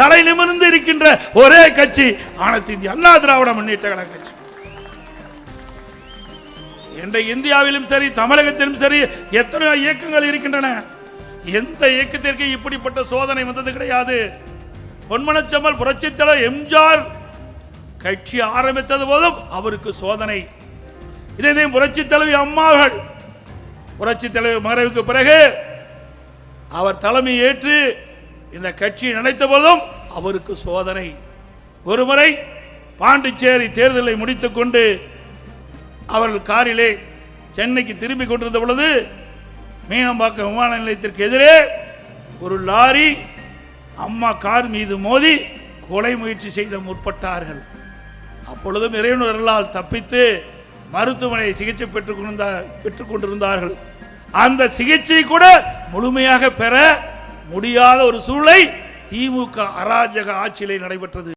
தலை நிமிர்ந்து இருக்கின்ற ஒரே கட்சி அனைத்து இந்திய அண்ணா திராவிட முன்னேற்ற கழக கட்சி. என்ற இந்தியாவிலும் சரி தமிழகத்திலும் சரி எத்தனையோ இயக்கங்கள் இருக்கின்றன. எந்த இயக்கத்திற்கு இப்படிப்பட்ட சோதனை வந்தது கிடையாது. பொன்மனச்சம்மல் புரட்சி புரட்சித்தலைவர் எம்ஜிஆர் கட்சி ஆரம்பித்தது போதும் அவருக்கு சோதனை. இதே புரட்சி தலைவி அம்மாவர்கள். புரட்சி தலைவர் மறைவுக்கு பிறகு அவர் தலைமை ஏற்று இந்த கட்சி நினைத்த போதும் அவருக்கு சோதனை. ஒருமுறை பாண்டிச்சேரி தேர்தலை முடித்துக்கொண்டு அவர்கள் காரிலே சென்னைக்கு திரும்பி கொண்டிருந்த பொழுது மீனம்பாக்கம் விமான நிலையத்திற்கு எதிரே ஒரு லாரி அம்மா கார் மீது மோதி கொலை முயற்சி செய்த முற்பட்டார்கள். அப்பொழுதும் இறைவனர்களால் தப்பித்து மருத்துவமனை சிகிச்சை பெற்றுக் கொண்டிருந்த பெற்றுக் கொண்டிருந்தார்கள். அந்த சிகிச்சை கூட முழுமையாக பெற முடியாத ஒரு சூழ்நிலை திமுக அராஜக ஆட்சியிலே நடைபெற்றது.